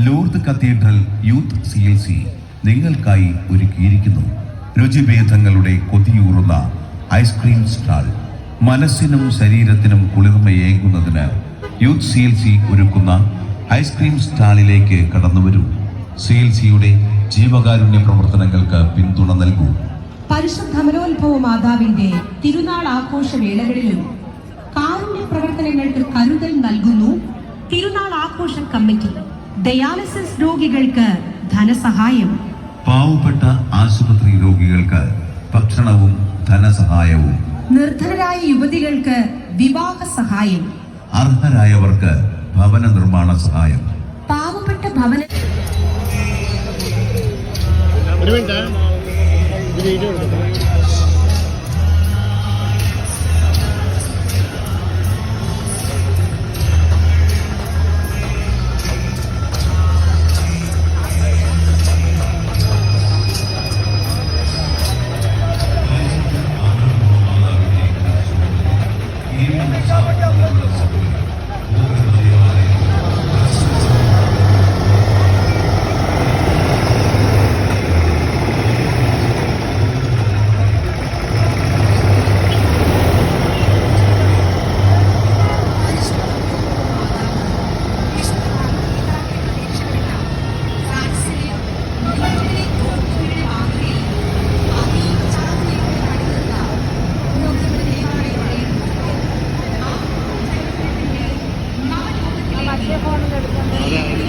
Lourdes cathedral youth C L C നിങ്ങൾക്കായി ഒരുക്കിയിരിക്കുന്നു. രുചിഭേദങ്ങളുടെ കൊതിയൂറുന്ന ഐസ്ക്രീം സ്റ്റാൾ. മനസ്സിനും ശരീരത്തിനും കുളിർമയേകുന്നതിന് യൂത്ത് സി എൽ സി ഒരുക്കുന്ന ഐസ്ക്രീം സ്റ്റാളിലേക്ക് കടന്നുവരൂ. സി എൽ സിയുടെ ജീവകാരുണ്യ പ്രവർത്തനങ്ങൾക്ക് പിന്തുണ നൽകൂ. പരിശുദ്ധമരോത്ഭവ മാതാവിന്റെ തിരുനാൾ ആഘോഷ വേളകളിലും കാരുണ്യ പ്രവർത്തനങ്ങൾക്ക് കരുതൽ നൽകുന്നു. തിരുനാൾ ആഘോഷ കമ്മിറ്റി ഡയാലിസിസ് രോഗികൾക്ക് ധനസഹായം. പാവപ്പെട്ട ആശുപത്രി രോഗികൾക്ക് ഭക്ഷണവും ധനസഹായവും. നിർധനരായ യുവതികൾക്ക് വിവാഹ സഹായം. അർഹരായവർക്ക് ഭവന നിർമ്മാണ സഹായം. പാവപ്പെട്ട ഭവന ഒരു മിനിറ്റ് വീഡിയോ ഫോണിൽ എടുക്കുന്നത്